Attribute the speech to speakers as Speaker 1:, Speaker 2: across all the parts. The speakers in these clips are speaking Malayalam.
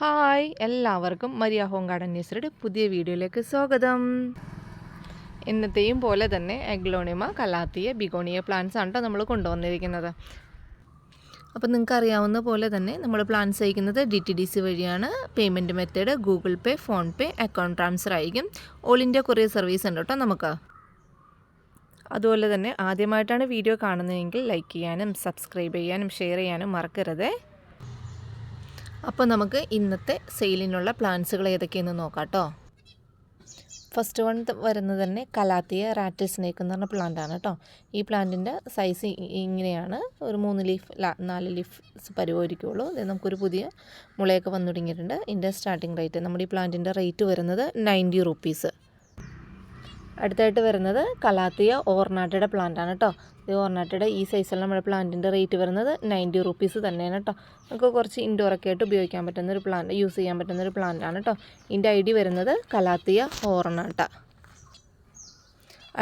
Speaker 1: ഹായ് എല്ലാവർക്കും മരിയ ഹോം ഗാർഡൻ നേഴ്സറിയുടെ പുതിയ വീഡിയോയിലേക്ക് സ്വാഗതം. എന്നത്തെയും പോലെ തന്നെ എഗ്ലോണിമ കലാത്തിയ ബിഗോണിയ പ്ലാന്റ്സ് ആണ് നമ്മൾ കൊണ്ടുവന്നിരിക്കുന്നത്. അപ്പോൾ നിങ്ങൾക്ക് അറിയാവുന്ന പോലെ തന്നെ നമ്മൾ പ്ലാന്റ്സ് അയക്കുന്നത് ഡി ടി ഡി സി വഴിയാണ്. Payment method Google pay PhonePe account transfer ആയിരിക്കും. ഓൾ ഇന്ത്യ കൊറിയർ സർവീസ് ഉണ്ട് കേട്ടോ നമുക്ക്. അതുപോലെ തന്നെ ആദ്യമായിട്ടാണ് വീഡിയോ കാണുന്നതെങ്കിൽ ലൈക്ക് ചെയ്യാനും സബ്സ്ക്രൈബ് ചെയ്യാനും ഷെയർ ചെയ്യാനും മറക്കരുതേ. അപ്പോൾ നമുക്ക് ഇന്നത്തെ സെയിലിനുള്ള പ്ലാന്റ്സുകൾ ഏതൊക്കെയെന്ന് നോക്കാം കേട്ടോ. ഫസ്റ്റ് വൺ വരുന്നത് തന്നെ കലാത്തിയ റാറ്റിൽ സ്നേക്ക് എന്ന് പറഞ്ഞ പ്ലാന്റ് ആണ് കേട്ടോ. ഈ പ്ലാന്റിന്റെ സൈസ് ഇങ്ങനെയാണ്. ഒരു മൂന്ന് ലീഫ് നാല് ലീഫ് പരിപോരിക്കുള്ളൂ. ഇത് നമുക്കൊരു പുതിയ മുളയൊക്കെ വന്നു തുടങ്ങിയിട്ടുണ്ട്. ഇതിന്റെ സ്റ്റാർട്ടിംഗ് റേറ്റ് നമ്മുടെ ഈ പ്ലാന്റിന്റെ റേറ്റ് വരുന്നത് നയന്റി റുപ്പീസ് അടുത്തായിട്ട് വരുന്നത് കലാത്തിയ ഓർണാട്ടയുടെ പ്ലാന്റ് ആണ് കേട്ടോ ഈ ഓർണാട്ടയുടെ ഈ സൈസിലുള്ള നമ്മുടെ പ്ലാന്റിന്റെ റേറ്റ് വരുന്നത് നയന്റി റുപ്പീസ് തന്നെയാണ് കേട്ടോ നമുക്ക് കുറച്ച് ഇൻഡോറൊക്കെ ആയിട്ട് ഉപയോഗിക്കാൻ പറ്റുന്ന ഒരു പ്ലാന്റ് യൂസ് ചെയ്യാൻ പറ്റുന്ന ഒരു പ്ലാന്റ് ആണ് കേട്ടോ ഇതിന്റെ ഐ ഡി വരുന്നത് കലാത്തിയ ഓർണാട്ട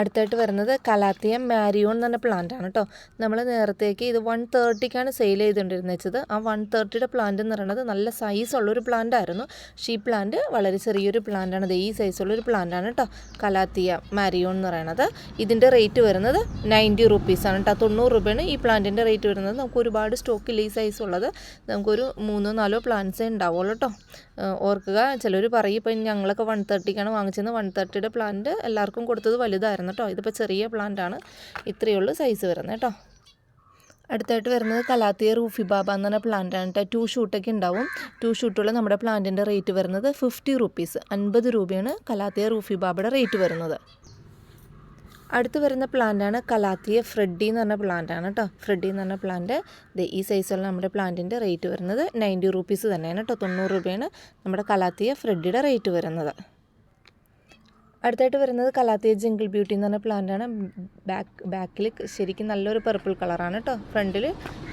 Speaker 1: അടുത്തായിട്ട് വരുന്നത് കലാത്തിയ മാരിയോൺ എന്ന് പറഞ്ഞ പ്ലാന്റ് ആണ് കേട്ടോ നമ്മൾ നേരത്തേക്ക് ഇത് വൺ തേർട്ടിക്കാണ് സെയിൽ ചെയ്തുകൊണ്ടിരുന്നത് വെച്ചത് ആ വൺ തേർട്ടിയുടെ പ്ലാന്റ് എന്ന് പറയുന്നത് നല്ല സൈസ് ഉള്ളൊരു പ്ലാന്റ് ആയിരുന്നു. പക്ഷേ ഈ പ്ലാന്റ് വളരെ ചെറിയൊരു പ്ലാന്റ് ആണ്. ഈ സൈസുള്ളൊരു പ്ലാന്റ് ആണ് കേട്ടോ കലാത്തിയ മാരിയോൺ എന്ന് പറയുന്നത് ഇതിന്റെ റേറ്റ് വരുന്നത് നയന്റി റുപ്പീസാണ് കേട്ടോ തൊണ്ണൂറ് രൂപയാണ് ഈ പ്ലാന്റിന്റെ റേറ്റ് വരുന്നത്. നമുക്ക് ഒരുപാട് സ്റ്റോക്കില്ല ഈ സൈസ് ഉള്ളത്. നമുക്കൊരു മൂന്നോ നാലോ പ്ലാന്റ്സേ ഉണ്ടാവുള്ളൂ കേട്ടോ ഓർക്കുക. ചിലർ പറയും ഇപ്പം ഞങ്ങളൊക്കെ വൺ തേർട്ടിക്കാണ് വാങ്ങിച്ചത്. വൺ തേർട്ടിയുടെ പ്ലാന്റ് എല്ലാവർക്കും കൊടുത്തത് വലുതായിരുന്നു. കേട്ടോ. ഇതിപ്പോൾ ചെറിയ പ്ലാന്റ് ആണ്. ഇത്രയേ ഉള്ളൂ സൈസ് വരുന്നത് കേട്ടോ. അടുത്തായിട്ട് വരുന്നത് കലാത്തിയ റൂഫി ബാബ എന്ന് പറഞ്ഞ പ്ലാന്റ് ആണ് ടു ഷൂട്ടൊക്കെ ഉണ്ടാവും. ടു ഷൂട്ടുള്ള നമ്മുടെ പ്ലാന്റിന്റെ റേറ്റ് വരുന്നത് ഫിഫ്റ്റി റുപ്പീസ് അൻപത് രൂപയാണ് കലാത്തിയ റൂഫി ബാബയുടെ റേറ്റ് വരുന്നത്. അടുത്ത് വരുന്ന പ്ലാന്റാണ് കലാത്തിയ ഫ്രെഡി എന്ന് പറഞ്ഞ പ്ലാന്റ് ആണ് കേട്ടോ. ഫ്രെഡി എന്ന് പറഞ്ഞ പ്ലാന്റ് ഈ സൈസുള്ള നമ്മുടെ പ്ലാന്റിന്റെ റേറ്റ് വരുന്നത് നയന്റി റുപ്പീസ് തന്നെയാണ് കേട്ടോ. തൊണ്ണൂറ് രൂപയാണ് നമ്മുടെ കലാത്തിയ ഫ്രെഡിയുടെ റേറ്റ് വരുന്നത്. അടുത്തായിട്ട് വരുന്നത് കലാത്തിയ ജംഗിൾ ബ്യൂട്ടി എന്ന് പറഞ്ഞ പ്ലാന്റാണ് ബാക്ക് ബാക്കിൽ ശരിക്കും നല്ലൊരു പർപ്പിൾ കളറാണ് കേട്ടോ ഫ്രണ്ടിൽ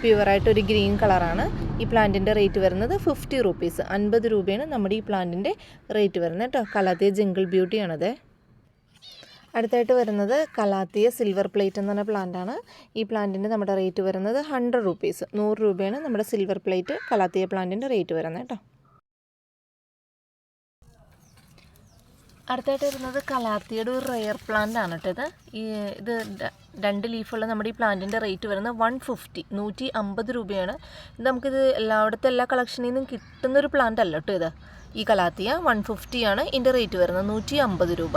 Speaker 1: പ്യുവറായിട്ടൊരു ഗ്രീൻ കളറാണ് ഈ പ്ലാന്റിന്റെ റേറ്റ് വരുന്നത് ഫിഫ്റ്റി റുപ്പീസ് അൻപത് രൂപയാണ് നമ്മുടെ ഈ പ്ലാന്റിന്റെ റേറ്റ് വരുന്നത് കേട്ടോ കലാത്തിയ ജംഗിൾ ബ്യൂട്ടിയാണത് അടുത്തായിട്ട് വരുന്നത് കലാത്തിയ സിൽവർ പ്ലേറ്റ് എന്ന് പറഞ്ഞ പ്ലാന്റാണ് ഈ പ്ലാന്റിന്റെ നമ്മുടെ റേറ്റ് വരുന്നത് ഹൺഡ്രഡ് റുപ്പീസ് നൂറ് രൂപയാണ് നമ്മുടെ സിൽവർ പ്ലേറ്റ് കലാത്തിയ പ്ലാന്റിന്റെ റേറ്റ് വരുന്നത് കേട്ടോ അടുത്തായിട്ട് വരുന്നത് കലാത്തിയുടെ ഒരു റെയർ പ്ലാന്റ് ആണ് കേട്ടോ ഇത്. ഈ ഇത് രണ്ട് ലീഫുള്ള നമ്മുടെ ഈ പ്ലാന്റിന്റെ റേറ്റ് വരുന്നത് വൺ ഫിഫ്റ്റി നൂറ്റി അമ്പത് രൂപയാണ്. ഇത് നമുക്കിത് എല്ലായിടത്തും എല്ലാ കളക്ഷനിൽ നിന്നും കിട്ടുന്നൊരു പ്ലാന്റ് അല്ല കേട്ടോ ഇത്. ഈ കലാത്തിയ വൺ ഫിഫ്റ്റിയാണ് ഇതിന്റെ റേറ്റ് വരുന്നത് നൂറ്റി അമ്പത് രൂപ.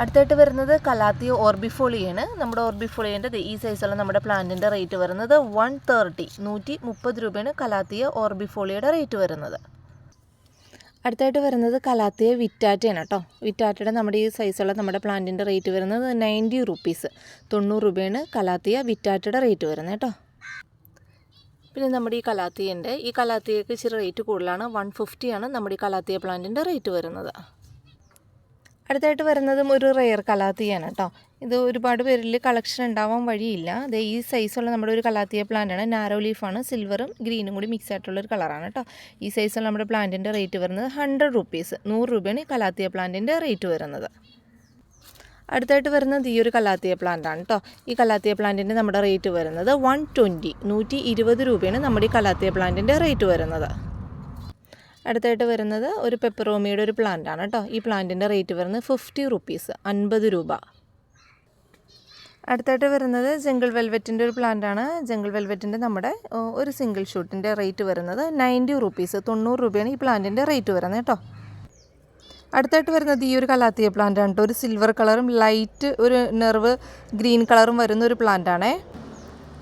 Speaker 1: അടുത്തായിട്ട് വരുന്നത് കലാത്തിയ ഓർബിഫോളിയാണ് നമ്മുടെ ഓർബിഫോളിയന്റെ ഈ സൈസുള്ള നമ്മുടെ പ്ലാന്റിന്റെ റേറ്റ് വരുന്നത് വൺ തേർട്ടി നൂറ്റി മുപ്പത് രൂപയാണ് കലാത്തിയ ഓർബിഫോളിയുടെ റേറ്റ് വരുന്നത്. അടുത്തായിട്ട് വരുന്നത് കലാത്തിയ വിറ്റാറ്റയാണ് കേട്ടോ. വിറ്റാറ്റയുടെ നമ്മുടെ ഈ സൈസുള്ള നമ്മുടെ പ്ലാന്റിന്റെ റേറ്റ് വരുന്നത് നയന്റി റുപ്പീസ് തൊണ്ണൂറ് രൂപയാണ് കലാത്തിയ വിറ്റാറ്റയുടെ റേറ്റ് വരുന്നത് കേട്ടോ. പിന്നെ നമ്മുടെ ഈ കലാത്തിയന്റെ ഈ കലാത്തിയക്ക് ഇച്ചിരി റേറ്റ് കൂടുതലാണ്. വൺ ഫിഫ്റ്റിയാണ് നമ്മുടെ ഈ കലാത്തിയ പ്ലാന്റിന്റെ റേറ്റ് വരുന്നത്. അടുത്തായിട്ട് വരുന്നതും ഒരു റെയർ കലാത്തിയാണ് കേട്ടോ. ഇത് ഒരുപാട് പേരിൽ കളക്ഷൻ ഉണ്ടാവാൻ വഴിയില്ല. അത് ഈ സൈസുള്ള നമ്മുടെ ഒരു കലാത്തിയ പ്ലാന്റാണ് നാരോ ലീഫാണ് സിൽവറും ഗ്രീനും കൂടി മിക്സ് ആയിട്ടുള്ള ഒരു കളറാണ് കേട്ടോ ഈ സൈസുള്ള നമ്മുടെ പ്ലാന്റിന്റെ റേറ്റ് വരുന്നത് ഹൺഡ്രഡ് റുപ്പീസ് നൂറ് രൂപയാണ് ഈ കലാത്തിയ പ്ലാന്റിന്റെ റേറ്റ് വരുന്നത്. അടുത്തായിട്ട് വരുന്നത് ഈ ഒരു കലാത്തിയ പ്ലാന്റാണ് കേട്ടോ ഈ കലാത്തിയ പ്ലാന്റിന്റെ നമ്മുടെ റേറ്റ് വരുന്നത് വൺ ട്വന്റി നൂറ്റി ഇരുപത് രൂപയാണ് നമ്മുടെ ഈ കലാത്തിയ പ്ലാന്റിന്റെ റേറ്റ് വരുന്നത്. അടുത്തായിട്ട് വരുന്നത് ഒരു പെപ്പറോമിയുടെ ഒരു പ്ലാന്റാണ് കേട്ടോ ഈ പ്ലാന്റിന്റെ റേറ്റ് വരുന്നത് ഫിഫ്റ്റി റുപ്പീസ് അൻപത് രൂപ. അടുത്തായിട്ട് വരുന്നത് ജംഗിൾ വെൽവെറ്റിന്റെ ഒരു പ്ലാന്റ് ആണ് ജംഗിൾ വെൽവെറ്റിന്റെ നമ്മുടെ ഒരു സിംഗിൾ ഷൂട്ടിന്റെ റേറ്റ് വരുന്നത് നയന്റി റുപ്പീസ്. തൊണ്ണൂറ് രൂപയാണ് ഈ പ്ലാന്റിന്റെ റേറ്റ് വരുന്നത് കേട്ടോ. അടുത്തായിട്ട് വരുന്നത് ഈ ഒരു കലാത്തിയ പ്ലാന്റ് ആണ് കേട്ടോ. ഒരു സിൽവർ കളറും ലൈറ്റ് ഒരു നെർവ് ഗ്രീൻ കളറും വരുന്ന ഒരു പ്ലാന്റ് ആണേ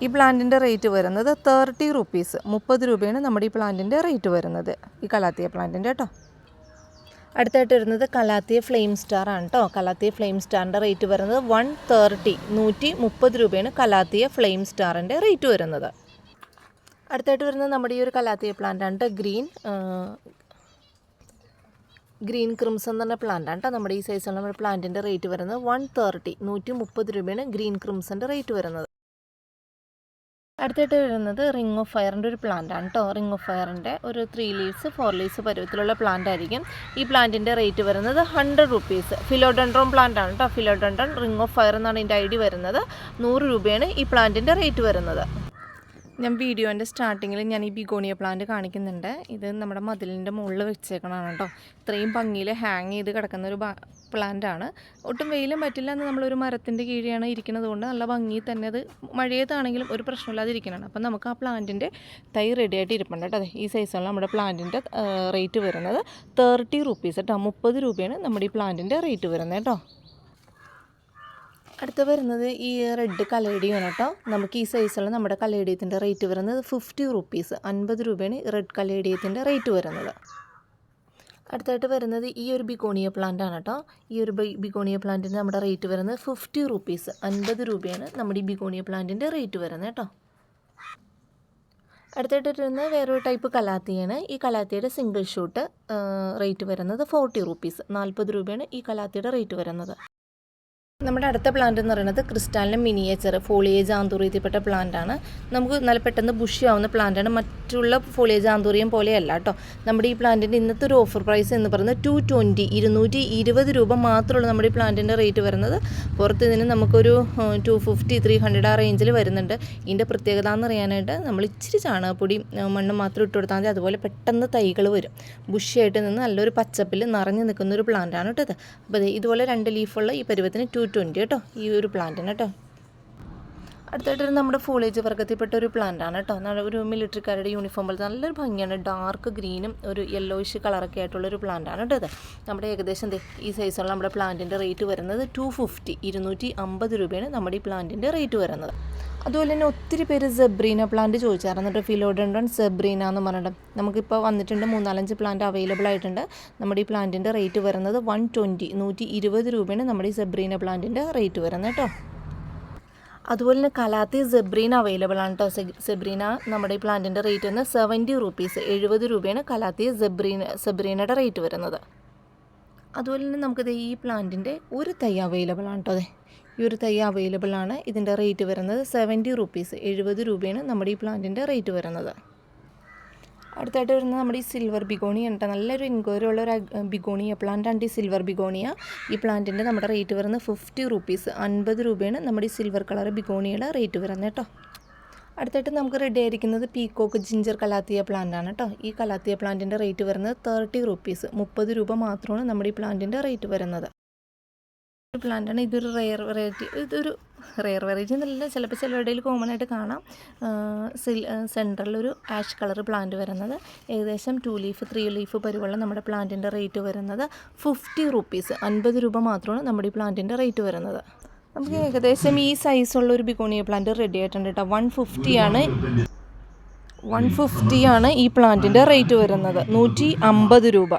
Speaker 1: ഈ പ്ലാന്റിന്റെ റേറ്റ് വരുന്നത് തേർട്ടി റുപ്പീസ്. മുപ്പത് രൂപയാണ് നമ്മുടെ ഈ പ്ലാന്റിന്റെ റേറ്റ് വരുന്നത് ഈ കലാത്തിയ പ്ലാന്റിന്റെ കേട്ടോ. അടുത്തായിട്ട് വരുന്നത് കലാത്തിയ ഫ്ലെയിം സ്റ്റാർ ആണ് കേട്ടോ കലാത്തിയ ഫ്ലെയിം സ്റ്റാറിന്റെ റേറ്റ് വരുന്നത് വൺ തേർട്ടി നൂറ്റി മുപ്പത് രൂപയാണ് കലാത്തിയ ഫ്ലെയിം സ്റ്റാറിന്റെ റേറ്റ് വരുന്നത്. അടുത്തായിട്ട് വരുന്നത് നമ്മുടെ ഈ ഒരു കലാത്തിയ പ്ലാന്റ് ആണ് ഗ്രീൻ ഗ്രീൻ ക്രിംസൺ എന്ന് പറഞ്ഞ പ്ലാന്റ് ആണ് നമ്മുടെ ഈ സൈസിലുള്ള നമ്മുടെ പ്ലാന്റിന്റെ റേറ്റ് വരുന്നത് വൺ തേർട്ടി നൂറ്റി മുപ്പത് രൂപയാണ് ഗ്രീൻ ക്രിംസന്റെ റേറ്റ് വരുന്നത്. അടുത്തായിട്ട് വരുന്നത് റിംഗ് ഓഫ് ഫയറിന്റെ ഒരു പ്ലാന്റ് ആണ് കേട്ടോ റിംഗ് ഓഫ് ഫയറിന്റെ ഒരു ത്രീ ലീവ്സ് ഫോർ ലീവ്സ് പരുവത്തിലുള്ള പ്ലാന്റ് ആയിരിക്കും. ഈ പ്ലാന്റിന്റെ റേറ്റ് വരുന്നത് ഹൺഡ്രഡ് റുപ്പീസ് ഫിലോഡൻഡ്രോൺ പ്ലാന്റ് ആണ് കേട്ടോ ഫിലോഡൻഡ്രോൺ റിംഗ് ഓഫ് ഫയർ എന്നാണ് ഇതിന്റെ ഐ ഡി വരുന്നത്. നൂറ് രൂപയാണ് ഈ പ്ലാന്റിന്റെ റേറ്റ് വരുന്നത്. ഞാൻ വീഡിയോന്റെ സ്റ്റാർട്ടിങ്ങിൽ ഞാൻ ഈ ബിഗോണിയ പ്ലാന്റ് കാണിക്കുന്നുണ്ട്. ഇത് നമ്മുടെ മതിലിന്റെ മുകളിൽ വെച്ചേക്കണതാണ് കേട്ടോ. ഇത്രയും ഭംഗിയിൽ ഹാങ് ചെയ്ത് കിടക്കുന്ന ഒരു പ്ലാന്റ് ആണ്. ഒട്ടും വെയിലും പറ്റില്ല എന്ന് നമ്മളൊരു മരത്തിന്റെ കീഴെയാണ് ഇരിക്കുന്നത് കൊണ്ട് നല്ല ഭംഗി തന്നെ അത് മഴയത്താണെങ്കിലും ഒരു പ്രശ്നമില്ലാതെ ഇരിക്കണം അപ്പം നമുക്ക് ആ പ്ലാന്റിന്റെ തൈ റെഡി ആയിട്ട് ഇരിപ്പുണ്ട് കേട്ടോ. ഈ സൈസാണ് നമ്മുടെ പ്ലാന്റിന്റെ റേറ്റ് വരുന്നത്. തേർട്ടി റുപ്പീസ് കേട്ടോ മുപ്പത് രൂപയാണ് നമ്മുടെ ഈ പ്ലാന്റിന്റെ റേറ്റ് വരുന്നത് കേട്ടോ. അടുത്ത വരുന്നത് ഈ റെഡ് കലേഡിയാണ് കേട്ടോ. നമുക്ക് ഈ സൈസുള്ള നമ്മുടെ കലേഡിയത്തിന്റെ റേറ്റ് വരുന്നത് ഫിഫ്റ്റി റുപ്പീസ് അൻപത് രൂപയാണ് റെഡ് കലേഡിയത്തിന്റെ റേറ്റ് വരുന്നത്. അടുത്തായിട്ട് വരുന്നത് ഈ ഒരു ബിഗോണിയ പ്ലാന്റ് ആണ് കേട്ടോ. ഈ ഒരു ബിഗോണിയ പ്ലാന്റിന്റെ നമ്മുടെ റേറ്റ് വരുന്നത് ഫിഫ്റ്റി റുപ്പീസ് അൻപത് രൂപയാണ് നമ്മുടെ ഈ ബിഗോണിയ പ്ലാന്റിന്റെ റേറ്റ് വരുന്നത് കേട്ടോ. അടുത്തായിട്ട് വരുന്നത് വേറൊരു ടൈപ്പ് കലാത്തിയാണ്. ഈ കലാത്തിയുടെ സിംഗിൾ ഷൂട്ട് റേറ്റ് വരുന്നത് ഫോർട്ടി റുപ്പീസ് നാൽപ്പത് രൂപയാണ് ഈ കലാത്തിയുടെ റേറ്റ് വരുന്നത്. നമ്മുടെ അടുത്ത പ്ലാന്റ് എന്ന് പറയുന്നത് ക്രിസ്റ്റാലിന്റെ മിനിയേച്ചർ ഫോളിയേജ് ആന്തൂറിയത്തിൽപ്പെട്ട പ്ലാന്റ് ആണ്. നമുക്ക് നല്ല പെട്ടെന്ന് ബുഷി ആവുന്ന പ്ലാന്റ് ആണ്. മറ്റുള്ള ഫോളിയേജ് ആന്തൂറിയം പോലെയല്ല കേട്ടോ നമ്മുടെ ഈ പ്ലാന്റിന്റെ ഇന്നത്തെ ഒരു ഓഫർ പ്രൈസ് എന്ന് പറയുന്നത് ടു ട്വന്റി ഇരുന്നൂറ്റി ഇരുപത് രൂപ മാത്രമുള്ള നമ്മുടെ ഈ പ്ലാന്റിന്റെ റേറ്റ് വരുന്നത്. പുറത്ത് ഇതിന് നമുക്കൊരു ടു ഫിഫ്റ്റി ത്രീ ഹൺഡ്രഡ് ആ റേഞ്ചിൽ വരുന്നുണ്ട്. ഇതിന്റെ പ്രത്യേകത എന്ന് അറിയാനായിട്ട് നമ്മൾ ഇച്ചിരി ചാണകപ്പൊടി മണ്ണ് മാത്രം ഇട്ട് കൊടുത്താൽ മതി. അതുപോലെ പെട്ടെന്ന് തൈകൾ വരും. ബുഷിയായിട്ട് നിന്ന് നല്ലൊരു പച്ചപ്പിൽ നിറഞ്ഞു നിൽക്കുന്ന ഒരു പ്ലാന്റാണ് ആണ് കേട്ടോ അപ്പോൾ ഇതുപോലെ രണ്ട് ലീഫുള്ള ഈ പരുവത്തിന് ടു ട്വന്റി കേട്ടോ ഈ ഒരു പ്ലാന്റിന് കേട്ടോ. അടുത്തായിട്ട് നമ്മുടെ ഫോളേജ് വർഗത്തിൽപ്പെട്ട ഒരു പ്ലാന്റ് ആണ് കേട്ടോ ഒരു മിലിറ്ററിക്കാരുടെ യൂണിഫോം പോലത്തെ നല്ലൊരു ഭംഗിയാണ്. ഡാർക്ക് ഗ്രീനും ഒരു യെല്ലോയിഷ് കളറൊക്കെ ആയിട്ടുള്ള ഒരു പ്ലാന്റ് ആണ് കേട്ടോ നമ്മുടെ ഏകദേശം ഈ സൈസുള്ള നമ്മുടെ പ്ലാന്റിന്റെ റേറ്റ് വരുന്നത് ടു ഫിഫ്റ്റി ഇരുന്നൂറ്റി അമ്പത് രൂപയാണ് നമ്മുടെ ഈ പ്ലാന്റിന്റെ റേറ്റ് വരുന്നത്. അതുപോലെ തന്നെ ഒത്തിരി പേര് സെബ്രീന പ്ലാന്റ് ചോദിച്ചായിരുന്നു കേട്ടോ ഫിലോഡൻഡോൺ സെബ്രീന എന്ന് പറഞ്ഞിട്ട്. നമുക്കിപ്പോൾ വന്നിട്ടുണ്ട് മൂന്നാലഞ്ച് പ്ലാന്റ് അവൈലബിൾ ആയിട്ടുണ്ട്. നമ്മുടെ ഈ പ്ലാന്റിന്റെ റേറ്റ് വരുന്നത് വൺ ട്വന്റി നൂറ്റി ഇരുപത് രൂപയാണ് നമ്മുടെ ഈ സെബ്രീന പ്ലാന്റിന്റെ റേറ്റ് വരുന്നത് കേട്ടോ അതുപോലെ തന്നെ കലാത്തി സെബ്രീന അവൈലബിൾ ആണ് കേട്ടോ സെബ്രീന നമ്മുടെ ഈ പ്ലാന്റിന്റെ റേറ്റ് വരുന്നത് സെവന്റി റുപ്പീസ് എഴുപത് രൂപയാണ് കലാത്തി സെബ്രീന സെബ്രീനയുടെ റേറ്റ് വരുന്നത്. അതുപോലെ തന്നെ നമുക്കിത് ഈ പ്ലാന്റിന്റെ ഒരു തൈ അവൈലബിൾ ആണ് കേട്ടോ അതെ ഈ ഒരു തൈ അവൈലബിൾ ആണ് ഇതിന്റെ റേറ്റ് വരുന്നത് സെവന്റി റുപ്പീസ് എഴുപത് രൂപയാണ് നമ്മുടെ ഈ പ്ലാന്റിന്റെ റേറ്റ് വരുന്നത്. അടുത്തായിട്ട് വരുന്നത് നമ്മുടെ ഈ സിൽവർ ബിഗോണിയ ഉണ്ട് നല്ലൊരു ഇൻക്വയറി ഉള്ള ഒരു ബിഗോണിയ പ്ലാന്റ് ആണ് ഈ സിൽവർ ബിഗോണിയ ഈ പ്ലാന്റിന്റെ നമ്മുടെ റേറ്റ് വരുന്നത് ഫിഫ്റ്റി റുപ്പീസ് അൻപത് രൂപയാണ് നമ്മുടെ ഈ സിൽവർ കളർ ബിഗോണിയുടെ റേറ്റ് വരുന്നത് കേട്ടോ. അടുത്തായിട്ട് നമുക്ക് റെഡി ആയിരിക്കുന്നത് പീക്കോക്ക് ജിഞ്ചർ കലാത്തിയ പ്ലാന്റ് ആണ് കേട്ടോ ഈ കലാത്തിയ പ്ലാന്റിന്റെ റേറ്റ് വരുന്നത് തേർട്ടി റുപ്പീസ് മുപ്പത് രൂപ മാത്രമാണ് നമ്മുടെ ഈ പ്ലാന്റിന്റെ റേറ്റ് വരുന്നത്. ഒരു പ്ലാന്റ് ആണ്. ഇതൊരു റെയർ വെറൈറ്റി ഇതൊരു റെയർ വെറൈറ്റി എന്നല്ല ചിലപ്പോൾ ചിലരുടെയിൽ കോമൺ ആയിട്ട് കാണാം. സിൽ ഒരു ആഷ് കളർ പ്ലാന്റ് വരുന്നത്. ഏകദേശം ടു ലീഫ് ത്രീ ലീഫ് പരിവുള്ള നമ്മുടെ പ്ലാന്റിന്റെ റേറ്റ് വരുന്നത് ഫിഫ്റ്റി റുപ്പീസ് അൻപത് രൂപ മാത്രമാണ് നമ്മുടെ ഈ പ്ലാന്റിന്റെ റേറ്റ് വരുന്നത്. നമുക്ക് ഏകദേശം ഈ സൈസുള്ള ഒരു ബിഗോണിയ പ്ലാന്റ് റെഡി ആയിട്ടുണ്ട് കേട്ടോ വൺ ഫിഫ്റ്റിയാണ് വൺ ഫിഫ്റ്റിയാണ് ഈ പ്ലാന്റിന്റെ റേറ്റ് വരുന്നത്. നൂറ്റി അമ്പത് രൂപ.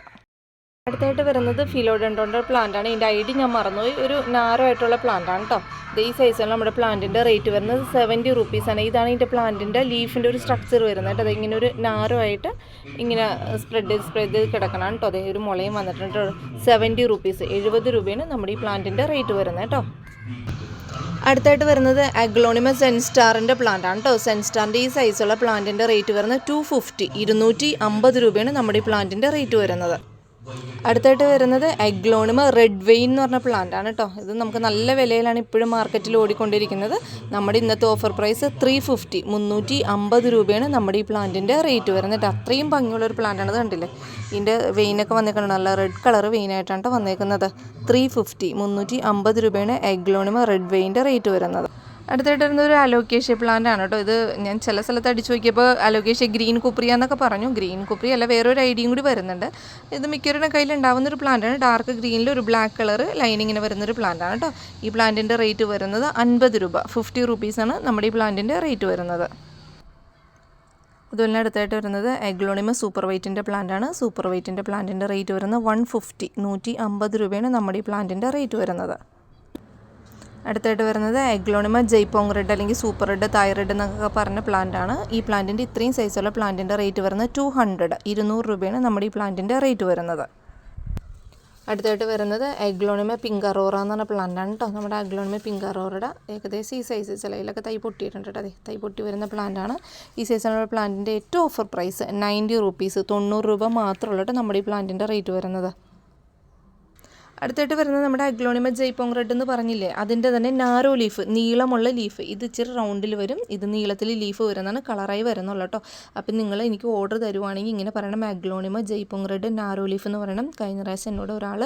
Speaker 1: അടുത്തായിട്ട് വരുന്നത് ഫിലോഡൻഡോന്റെ പ്ലാന്റ് ആണ് ഇതിന്റെ ഐ ഡി ഞാൻ മറന്നുപോയി. ഒരു നാരോ ആയിട്ടുള്ള പ്ലാന്റ് ആണ് കേട്ടോ ഇത് ഈ സൈസാണ് നമ്മുടെ പ്ലാന്റിന്റെ റേറ്റ് വരുന്നത് സെവന്റി റുപ്പീസാണ് ഇതാണ് ഇതിന്റെ പ്ലാന്റിന്റെ ലീഫിന്റെ ഒരു സ്ട്രക്ചർ വരുന്നത് കേട്ടോ ഇങ്ങനെ ഒരു നാരോ ആയിട്ട് ഇങ്ങനെ സ്പ്രെഡ് ചെയ്ത് സ്പ്രെഡ് ചെയ്ത് കിടക്കണം കേട്ടോ അതേ ഒരു മുളയും വന്നിട്ടുണ്ട് സെവന്റി റുപ്പീസ്. എഴുപത് രൂപയാണ് നമ്മുടെ ഈ പ്ലാന്റിന്റെ റേറ്റ് വരുന്നത് കേട്ടോ അടുത്തായിട്ട് വരുന്നത് അഗ്ലോണിമ സെൻസ്റ്റാറിന്റെ പ്ലാന്റ് ആണ് കേട്ടോ സെൻസ്റ്റാറിന്റെ ഈ സൈസുള്ള പ്ലാന്റിന്റെ റേറ്റ് വരുന്നത് ടു ഫിഫ്റ്റി. ഇരുന്നൂറ്റി അമ്പത് രൂപയാണ് നമ്മുടെ ഈ പ്ലാന്റിന്റെ റേറ്റ് വരുന്നത്. അടുത്തായിട്ട് വരുന്നത് എഗ്ലോണിമ റെഡ് വെയിൻ എന്ന് പറഞ്ഞ പ്ലാന്റ് ആണ് കേട്ടോ ഇത് നമുക്ക് നല്ല വിലയിലാണ് ഇപ്പോഴും മാർക്കറ്റിൽ ഓടിക്കൊണ്ടിരിക്കുന്നത്. നമ്മുടെ ഇന്നത്തെ ഓഫർ പ്രൈസ് ത്രീ ഫിഫ്റ്റി മുന്നൂറ്റി അമ്പത് രൂപയാണ് നമ്മുടെ ഈ പ്ലാന്റിന്റെ റേറ്റ് വരുന്നത്. അത്രയും ഭംഗിയുള്ള ഒരു പ്ലാന്റ് ആണ് ഇത് കണ്ടില്ലേ? ഇതിന്റെ വെയിനൊക്കെ വന്നേക്കണം നല്ല റെഡ് കളർ വെയിനായിട്ടാണ് വന്നേക്കുന്നത് ത്രീ ഫിഫ്റ്റി മുന്നൂറ്റി അമ്പത് രൂപയാണ് എഗ്ലോണിമ റെഡ് വെയിന്റെ റേറ്റ് വരുന്നത്. അടുത്തായിട്ട് വരുന്നത് ഒരു അലോക്കേഷ്യ പ്ലാന്റ് ആണ് കേട്ടോ ഇത്. ഞാൻ ചില സ്ഥലത്ത് അടിച്ചു നോക്കിയപ്പോൾ അലോക്കേഷ്യ ഗ്രീൻ കുപ്രിയ എന്നൊക്കെ പറഞ്ഞു. ഗ്രീൻ കുപ്രി അല്ല വേറൊരു ഐഡിയയും കൂടി വരുന്നുണ്ട്. ഇത് മിക്കവരുടെ കയ്യിൽ ഉണ്ടാവുന്ന ഒരു പ്ലാന്റ് ആണ് ഡാർക്ക് ഗ്രീനിൽ ഒരു ബ്ലാക്ക് കളർ ലൈനിങ്ങിന് വരുന്നൊരു പ്ലാന്റ് ആണ് കേട്ടോ. ഈ പ്ലാന്റിന്റെ റേറ്റ് വരുന്നത് അൻപത് രൂപ. ഫിഫ്റ്റി റുപ്പീസാണ് നമ്മുടെ ഈ പ്ലാന്റിന്റെ റേറ്റ് വരുന്നത്. അതുപോലെ അടുത്തായിട്ട് വരുന്നത് എഗ്ലോണിമ സൂപ്പർ വെയ്റ്റിന്റെ പ്ലാന്റ് ആണ് സൂപ്പർ വെയ്റ്റിന്റെ പ്ലാന്റിന്റെ റേറ്റ് വരുന്നത് വൺ ഫിഫ്റ്റി നൂറ്റി അമ്പത് രൂപയാണ് നമ്മുടെ ഈ പ്ലാന്റിന്റെ റേറ്റ് വരുന്നത്. അടുത്തായിട്ട് വരുന്നത് എഗ്ലോണിമ ജയ്പോങ് റെഡ് അല്ലെങ്കിൽ സൂപ്പർ റെഡ് തായ് റെഡ് എന്നൊക്കെ പറഞ്ഞ പ്ലാന്റ് ആണ്. ഈ പ്ലാന്റിന്റെ ഇത്രയും സൈസുള്ള പ്ലാന്റിന്റെ റേറ്റ് വരുന്നത് ടു ഹൺഡ്രഡ് ഇരുന്നൂറ് രൂപയാണ് നമ്മുടെ ഈ പ്ലാന്റിന്റെ റേറ്റ് വരുന്നത്. അടുത്തായിട്ട് വരുന്നത് എഗ്ലോണിമ പിങ്കറോറ എന്ന് പറഞ്ഞ പ്ലാന്റ് ആണ് കേട്ടോ നമ്മുടെ അഗ്ലോണിമ പിങ്കറോറയുടെ ഏകദേശം ഈ സൈസ് ചിലയിലൊക്കെ തൈ പൊട്ടിയിട്ടുണ്ട് കേട്ടോ അതെ തൈ പൊട്ടി വരുന്ന പ്ലാന്റ് ആണ്. ഈ സൈസിലുള്ള പ്ലാന്റിന്റെ ഏറ്റവും ഓഫർ പ്രൈസ് നയന്റി റുപ്പീസ് തൊണ്ണൂറ് രൂപ മാത്രമുള്ളട്ടോ നമ്മുടെ ഈ പ്ലാന്റിന്റെ റേറ്റ് വരുന്നത്. അടുത്തായിട്ട് വരുന്നത് നമ്മുടെ അഗ്ലോണിമ ജയ്പോങ് റെഡ് എന്ന് പറഞ്ഞില്ലേ? അതിന്റെ തന്നെ നാരോ ലീഫ് നീളമുള്ള ലീഫ്. ഇത് ഇച്ചിരി റൗണ്ടിൽ വരും. ഇത് നീളത്തിൽ ലീഫ് വരുന്നതാണ് കളറായി വരുന്നുള്ളൂ കേട്ടോ. അപ്പം നിങ്ങൾ എനിക്ക് ഓർഡർ തരുവാണെങ്കിൽ ഇങ്ങനെ പറയണം aglaonema Jaipong red narrow leaf എന്ന് പറയണം. കഴിഞ്ഞ പ്രാവശ്യം എന്നോട് ഒരാൾ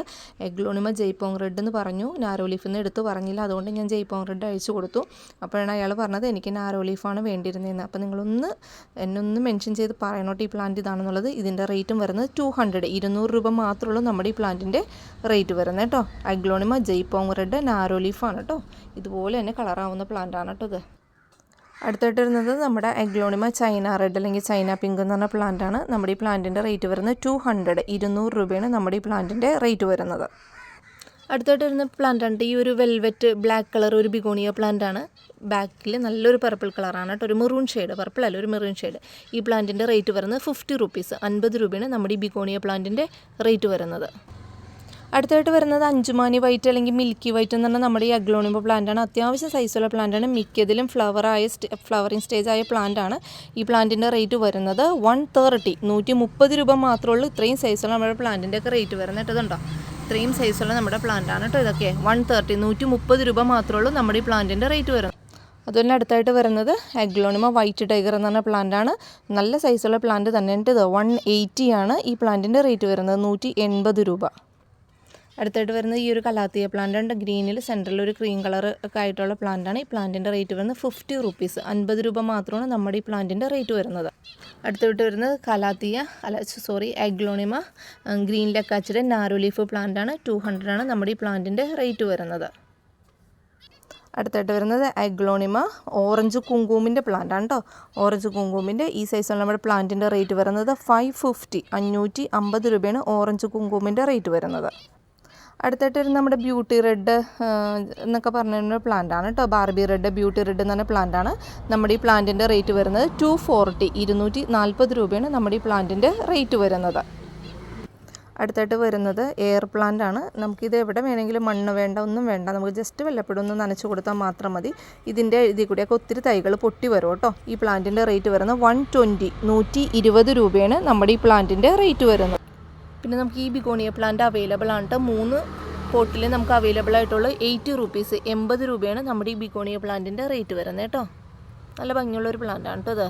Speaker 1: അഗ്ലോണിമ ജയ്പോങ് റെഡ് എന്ന് പറഞ്ഞു. നാരോ ലീഫ് എന്ന് എടുത്ത് പറഞ്ഞില്ല. അതുകൊണ്ട് ഞാൻ ജയ്പോങ് റെഡ് അയച്ചു കൊടുത്തു. അപ്പോഴാണ് അയാൾ പറഞ്ഞത് എനിക്ക് നാരോ ലീഫാണ് വേണ്ടിയിരുന്നതെന്ന് അപ്പം നിങ്ങളൊന്ന് എന്നൊന്ന് മെൻഷൻ ചെയ്ത് പറയണോട്ട് ഈ പ്ലാന്റ് ഇതാണെന്നുള്ളത്. ഇതിന്റെ റേറ്റും വരുന്നത് ടു ഹൺഡ്രഡ് ഇരുന്നൂറ് രൂപ മാത്രമേ ഉള്ളൂ നമ്മുടെ ഈ പ്ലാന്റിന്റെ റേറ്റ് വരുന്നത് കേട്ടോ. അഗ്ലോണിമ ജയ്പോങ് റെഡ് നാരോ ലീഫാണ് കേട്ടോ. ഇതുപോലെ തന്നെ കളറാവുന്ന പ്ലാന്റ് ആണ് കേട്ടോ ഇത്. അടുത്തായിട്ട് വരുന്നത് നമ്മുടെ അഗ്ലോണിമ ചൈന റെഡ് അല്ലെങ്കിൽ ചൈന പിങ്ക് എന്ന് പറഞ്ഞ പ്ലാന്റ് ആണ്. നമ്മുടെ ഈ പ്ലാന്റിന്റെ റേറ്റ് വരുന്നത് ടു ഹൺഡ്രഡ് ഇരുന്നൂറ് രൂപയാണ് നമ്മുടെ ഈ പ്ലാന്റിന്റെ റേറ്റ് വരുന്നത്. അടുത്തായിട്ട് വരുന്ന പ്ലാന്റ് ആണ് ഈ ഒരു വെൽവെറ്റ് ബ്ലാക്ക് കളർ ഒരു ബിഗോണിയ പ്ലാന്റ് ആണ്. ബാക്കിൽ നല്ലൊരു പർപ്പിൾ കളറാണ് കേട്ടോ. ഒരു മെറൂൺ ഷെയ്ഡ് പർപ്പിൾ അല്ല ഒരു മെറൂൺ ഷെയ്ഡ് ഈ പ്ലാന്റിന്റെ റേറ്റ് വരുന്നത് ഫിഫ്റ്റി റുപ്പീസ് അൻപത് രൂപയാണ് നമ്മുടെ ഈ ബിഗോണിയ പ്ലാന്റിന്റെ റേറ്റ് വരുന്നത്. അടുത്തായിട്ട് വരുന്നത് അഞ്ചുമാനി വൈറ്റ് അല്ലെങ്കിൽ മിൽക്കി വൈറ്റ് എന്ന് പറഞ്ഞാൽ നമ്മുടെ ഈ അഗ്ലോണിമ പ്ലാന്റ് ആണ്. അത്യാവശ്യം സൈസുള്ള പ്ലാന്റാണ് മിക്കതിലും ഫ്ലവറായ ഫ്ലവറിങ് സ്റ്റേജ് ആയ പ്ലാന്റാണ് ഈ പ്ലാന്റിന്റെ റേറ്റ് വരുന്നത് വൺ തേർട്ടി നൂറ്റി മുപ്പത് രൂപ മാത്രമേ ഉള്ളൂ. ഇത്രയും സൈസുള്ള നമ്മുടെ പ്ലാന്റിന്റെ ഒക്കെ റേറ്റ് വരുന്നത് ഇതുണ്ടോ? ഇത്രയും സൈസുള്ള നമ്മുടെ പ്ലാന്റാണ് കേട്ടോ ഇതൊക്കെ. വൺ തേർട്ടി നൂറ്റി മുപ്പത് രൂപ മാത്രമേ ഉള്ളൂ നമ്മുടെ ഈ പ്ലാന്റിന്റെ റേറ്റ് വരുന്നത്. അതുപോലെ അടുത്തായിട്ട് വരുന്നത് അഗ്ലോണിമ വൈറ്റ് ടൈഗർ എന്ന് പറഞ്ഞ പ്ലാന്റ് ആണ്. നല്ല സൈസുള്ള പ്ലാന്റ് തന്നെ ഇത്. വൺ എയ്റ്റിയാണ് ഈ പ്ലാന്റിന്റെ റേറ്റ് വരുന്നത്. നൂറ്റി എൺപത് രൂപ. അടുത്തായിട്ട് വരുന്നത് ഈ ഒരു കലാത്തിയ പ്ലാന്റ് ഉണ്ട് ഗ്രീനിൽ സെന്ററിൽ ഒരു ക്രീം കളർ ഒക്കെ ആയിട്ടുള്ള പ്ലാന്റ് ആണ്. ഈ പ്ലാന്റിന്റെ റേറ്റ് വരുന്നത് ഫിഫ്റ്റി റുപ്പീസ് അൻപത് രൂപ മാത്രമാണ് നമ്മുടെ ഈ പ്ലാന്റിന്റെ റേറ്റ് വരുന്നത്. അടുത്തോട്ട് വരുന്നത് കലാത്തിയ അല്ല സോറി എഗ്ലോണിമ ഗ്രീൻ ലക്കാച്ചിയുടെ നാരോ ലീഫ് പ്ലാന്റ് ആണ്. ടു ഹൺഡ്രഡ് ആണ് നമ്മുടെ ഈ പ്ലാന്റിന്റെ റേറ്റ് വരുന്നത്. അടുത്തായിട്ട് വരുന്നത് എഗ്ലോണിമ ഓറഞ്ച് കുങ്കുമിന്റെ പ്ലാന്റ് ആണ് കേട്ടോ ഓറഞ്ച് കുങ്കുമിന്റെ ഈ സൈസുള്ള നമ്മുടെ പ്ലാന്റിന്റെ റേറ്റ് വരുന്നത് ഫൈവ് ഫിഫ്റ്റി അഞ്ഞൂറ്റി അമ്പത് രൂപയാണ് ഓറഞ്ച് കുങ്കുമിന്റെ റേറ്റ് വരുന്നത്. അടുത്തായിട്ട് വരുന്നത് നമ്മുടെ ബ്യൂട്ടി റെഡ് എന്നൊക്കെ പറഞ്ഞ പ്ലാന്റ് ആണ് കേട്ടോ ബാർബി റെഡ് ബ്യൂട്ടി റെഡ് എന്ന് പറഞ്ഞ പ്ലാന്റ് ആണ്. നമ്മുടെ ഈ പ്ലാന്റിന്റെ റേറ്റ് വരുന്നത് ടു ഫോർട്ടി ഇരുന്നൂറ്റി നാൽപ്പത് രൂപയാണ് നമ്മുടെ ഈ പ്ലാന്റിന്റെ റേറ്റ് വരുന്നത്. അടുത്തായിട്ട് വരുന്നത് എയർ പ്ലാന്റ് ആണ്. നമുക്കിത് എവിടെ വേണമെങ്കിലും മണ്ണ് വേണ്ട ഒന്നും വേണ്ട. നമുക്ക് ജസ്റ്റ് വല്ലപ്പോഴും ഒന്ന് നനച്ചു കൊടുത്താൽ മാത്രം മതി. ഇതിന്റെ ഇതിൽ കൂടിയൊക്കെ ഒത്തിരി തൈകൾ പൊട്ടി വരും കേട്ടോ ഈ പ്ലാന്റിന്റെ റേറ്റ് വരുന്നത് വൺ ട്വന്റി നൂറ്റി ഇരുപത് രൂപയാണ് നമ്മുടെ ഈ പ്ലാന്റിന്റെ റേറ്റ് വരുന്നത്. പിന്നെ നമുക്ക് ഈ ബിഗോണിയ പ്ലാന്റ് അവൈലബിൾ ആണ് കേട്ടോ മൂന്ന് പോട്ടിൽ നമുക്ക് അവൈലബിൾ ആയിട്ടുള്ള എയ്റ്റി റുപ്പീസ് എൺപത് രൂപയാണ് നമ്മുടെ ഈ ബിഗോണിയ പ്ലാന്റിന്റെ റേറ്റ് വരുന്നത് കേട്ടോ നല്ല ഭംഗിയുള്ളൊരു പ്ലാന്റ് ആണ് കേട്ടോ ഇത്.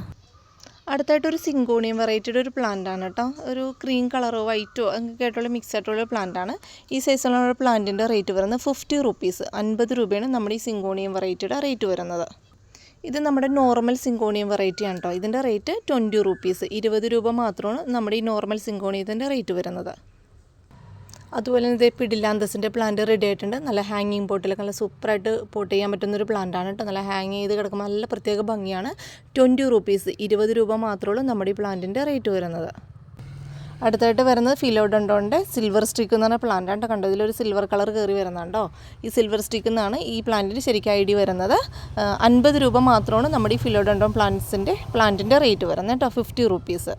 Speaker 1: അടുത്തായിട്ട് ഒരു സിങ്കോണിയം വെറൈറ്റിയുടെ ഒരു പ്ലാന്റ് ആണ് കേട്ടോ ഒരു ക്രീം കളറോ വൈറ്റോ അങ്ങനെയൊക്കെ ആയിട്ടുള്ള മിക്സ് ആയിട്ടുള്ള പ്ലാന്റ് ആണ്. ഈ സൈസിലുള്ള പ്ലാന്റിന്റെ റേറ്റ് വരുന്നത് ഫിഫ്റ്റി റുപ്പീസ് അൻപത് രൂപയാണ് നമ്മുടെ ഈ സിങ്കോണിയം വെറൈറ്റിയുടെ റേറ്റ് വരുന്നത്. ഇത് നമ്മുടെ നോർമൽ സിങ്കോണിയം വെറൈറ്റി ആണ് കേട്ടോ ഇതിന്റെ റേറ്റ് ട്വന്റി റുപ്പീസ് ഇരുപത് രൂപ മാത്രമാണ് നമ്മുടെ ഈ നോർമൽ സിങ്കോണിയത്തിന്റെ റേറ്റ് വരുന്നത്. അതുപോലെ തന്നെ ഇതേ പിടില്ലാന്തസിന്റെ പ്ലാന്റ് റെഡി ആയിട്ടുണ്ട്. നല്ല ഹാങ്ങിങ് പോട്ടിലൊക്കെ നല്ല സൂപ്പറായിട്ട് പോട്ട് ചെയ്യാൻ പറ്റുന്ന ഒരു പ്ലാന്റ് ആണ് കേട്ടോ നല്ല ഹാങ് ചെയ്ത് കിടക്കുമ്പോൾ നല്ല പ്രത്യേക ഭംഗിയാണ്. ട്വന്റി റുപ്പീസ് ഇരുപത് രൂപ മാത്രമേ ഉള്ളൂ നമ്മുടെ ഈ പ്ലാന്റിന്റെ റേറ്റ് വരുന്നത്. അടുത്തായിട്ട് വരുന്നത് ഫിലോഡണ്ടോന്റെ സിൽവർ സ്റ്റിക്ക് എന്ന് പറഞ്ഞ പ്ലാന്റ് ആണ്. കണ്ടോ? ഇതിലൊരു സിൽവർ കളർ കയറി വരുന്നുണ്ടോ? ഈ സിൽവർ സ്റ്റിക്ക് എന്നാണ് ഈ പ്ലാന്റിന് ശരിക്കും ഐ ഡി വരുന്നത് അൻപത് രൂപ മാത്രമാണ് നമ്മുടെ ഈ ഫിലോഡൻഡോൺ പ്ലാന്റ്സിന്റെ പ്ലാന്റിന്റെ റേറ്റ് വരുന്നത് കേട്ടോ ഫിഫ്റ്റി റുപ്പീസ്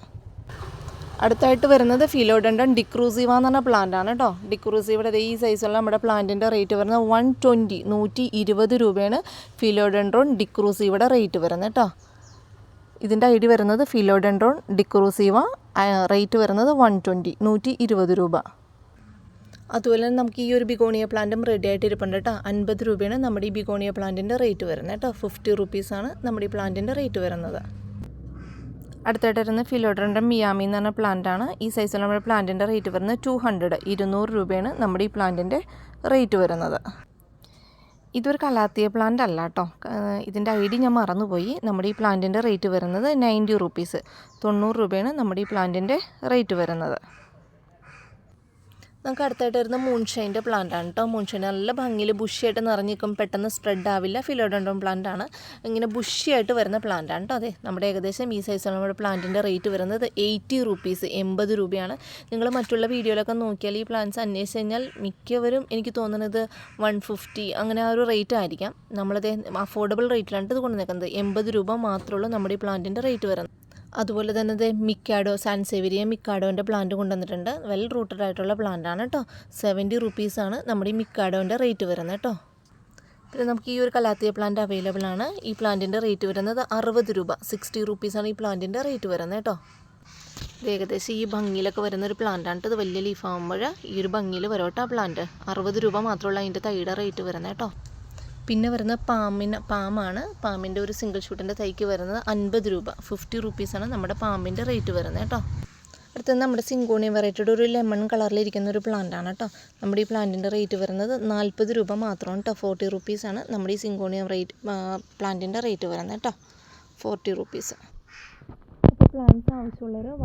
Speaker 1: അടുത്തായിട്ട് വരുന്നത് ഫിലോഡൻഡൺ ഡിക്രൂസീവ എന്ന് പറഞ്ഞ പ്ലാന്റ് ആണ് കേട്ടോ. ഡിക്രൂസീവയുടെ ഈ സൈസുള്ള നമ്മുടെ പ്ലാന്റിന്റെ റേറ്റ് വരുന്നത് വൺ ട്വന്റി നൂറ്റി ഇരുപത് രൂപയാണ് ഫിലോഡൻഡ്രോൺ ഡിക്രൂസീവയുടെ റേറ്റ് വരുന്നത് കേട്ടോ. ഇതിന്റെ ഐ ഡി വരുന്നത് ഫിലോഡൻഡ്രോൺ ഡിക്രൂസീവ റേറ്റ് വരുന്നത് വൺ ട്വന്റി നൂറ്റി ഇരുപത് രൂപ. അതുപോലെ തന്നെ നമുക്ക് ഈ ഒരു ബിഗോണിയ പ്ലാന്റും റെഡി ആയിട്ട് ഇരിപ്പുണ്ട് കേട്ടോ. അൻപത് രൂപയാണ് നമ്മുടെ ഈ ബിഗോണിയ പ്ലാന്റിന്റെ റേറ്റ് വരുന്നത് കേട്ടോ. ഫിഫ്റ്റി റുപ്പീസാണ് നമ്മുടെ ഈ പ്ലാന്റിന്റെ റേറ്റ് വരുന്നത്. അടുത്തായിട്ട് വരുന്ന ഫിലോഡ്രന്റെ മിയാമി എന്ന് പറഞ്ഞ പ്ലാന്റാണ് ഈ സൈസിൽ നമ്മുടെ പ്ലാന്റിന്റെ റേറ്റ് വരുന്നത് ടു ഹൺഡ്രഡ് ഇരുന്നൂറ് രൂപയാണ് നമ്മുടെ ഈ പ്ലാന്റിന്റെ റേറ്റ് വരുന്നത്. ഇതൊരു കലാത്തിയ പ്ലാന്റ് അല്ല കേട്ടോ ഇതിന്റെ ഐ ഡി ഞാൻ മറന്നുപോയി. നമ്മുടെ ഈ പ്ലാന്റിന്റെ റേറ്റ് വരുന്നത് നയന്റി റുപ്പീസ് തൊണ്ണൂറ് രൂപയാണ് നമ്മുടെ ഈ പ്ലാന്റിന്റെ റേറ്റ് വരുന്നത്. നമുക്ക് അടുത്തായിട്ട് വരുന്ന മൂൺഷൈന്റെ പ്ലാന്റ് ആണ് കേട്ടോ മൂൺഷൈൻ നല്ല ഭംഗിയിൽ ബുഷിയായിട്ട് നിറഞ്ഞിരിക്കും. പെട്ടെന്ന് സ്പ്രെഡ് ആവില്ല. ഫിലോഡോണ്ടോൺ പ്ലാന്റ് ആണ്. ഇങ്ങനെ ബുഷിയായിട്ട് വരുന്ന പ്ലാന്റ് ആണ് കേട്ടോ അതെ നമ്മുടെ ഏകദേശം ഈ സൈസാണ് നമ്മുടെ പ്ലാന്റിന്റെ റേറ്റ് വരുന്നത് എയ്റ്റി റുപ്പീസ് എൺപത് രൂപയാണ്. നിങ്ങൾ മറ്റുള്ള വീഡിയോയിലൊക്കെ നോക്കിയാൽ ഈ പ്ലാന്റ്സ് അന്വേഷിച്ച് കഴിഞ്ഞാൽ മിക്കവരും എനിക്ക് തോന്നുന്നത് വൺ ഫിഫ്റ്റി അങ്ങനെ ആ ഒരു റേറ്റ് ആയിരിക്കാം. നമ്മളത് അഫോർഡബിൾ റേറ്റിലാണ് ഇത് കൊണ്ടുനിൽക്കുന്നത് എൺപത് രൂപ മാത്രമേ ഉള്ളൂ നമ്മുടെ ഈ പ്ലാന്റിന്റെ റേറ്റ് വരുന്നത്. അതുപോലെ തന്നെ ഇത് മിക്കാഡോ സാൻസേവിരിയ മിക്കാഡോന്റെ പ്ലാന്റ് കൊണ്ടുവന്നിട്ടുണ്ട്. വെൽ റൂട്ടഡ് ആയിട്ടുള്ള പ്ലാന്റ് ആണ് കേട്ടോ സെവന്റി റുപ്പീസാണ് നമ്മുടെ ഈ മിക്കാഡോന്റെ റേറ്റ് വരുന്നത് കേട്ടോ പിന്നെ നമുക്ക് ഈ ഒരു കലാത്തിയ പ്ലാന്റ് അവൈലബിൾ ആണ്. ഈ പ്ലാന്റിന്റെ റേറ്റ് വരുന്നത് അറുപത് രൂപ. സിക്സ്റ്റി റുപ്പീസാണ് ഈ പ്ലാന്റിന്റെ റേറ്റ് വരുന്നത് കേട്ടോ ഏകദേശം ഈ ഭംഗിയിലൊക്കെ വരുന്ന ഒരു പ്ലാന്റ് ആണ് ഇത് വലിയ ലീഫ് ആകുമ്പോൾ ഈ ഒരു ഭംഗിയിൽ വരും കേട്ടോ പ്ലാന്റ് അറുപത് രൂപ മാത്രമുള്ള അതിന്റെ തൈയുടെ റേറ്റ് വരുന്നത് കേട്ടോ പിന്നെ വരുന്ന പാമ്പിന് പാമാണ് പാമ്പിന്റെ ഒരു സിംഗിൾ ഷൂട്ടിന്റെ തൈക്ക് വരുന്നത് അൻപത് രൂപ. ഫിഫ്റ്റി റുപ്പീസാണ് നമ്മുടെ പാമ്പിന്റെ റേറ്റ് വരുന്നത് കേട്ടോ. അടുത്തത് നമ്മുടെ സിങ്കോണിയ വെറൈറ്റിയുടെ ഒരു ലെമൺ കളറിലിരിക്കുന്ന ഒരു പ്ലാന്റ് ആണ് കേട്ടോ. നമ്മുടെ ഈ പ്ലാന്റിന്റെ റേറ്റ് വരുന്നത് നാൽപ്പത് രൂപ മാത്രമാണ് കേട്ടോ. ഫോർട്ടി റുപ്പീസാണ് നമ്മുടെ ഈ സിങ്കോണിയ റേറ്റ് പ്ലാന്റിന്റെ റേറ്റ് വരുന്നത് കേട്ടോ. ഫോർട്ടി റുപ്പീസ് അപ്പോൾ പ്ലാന്റ്സ് ആവശ്യമുള്ളവർ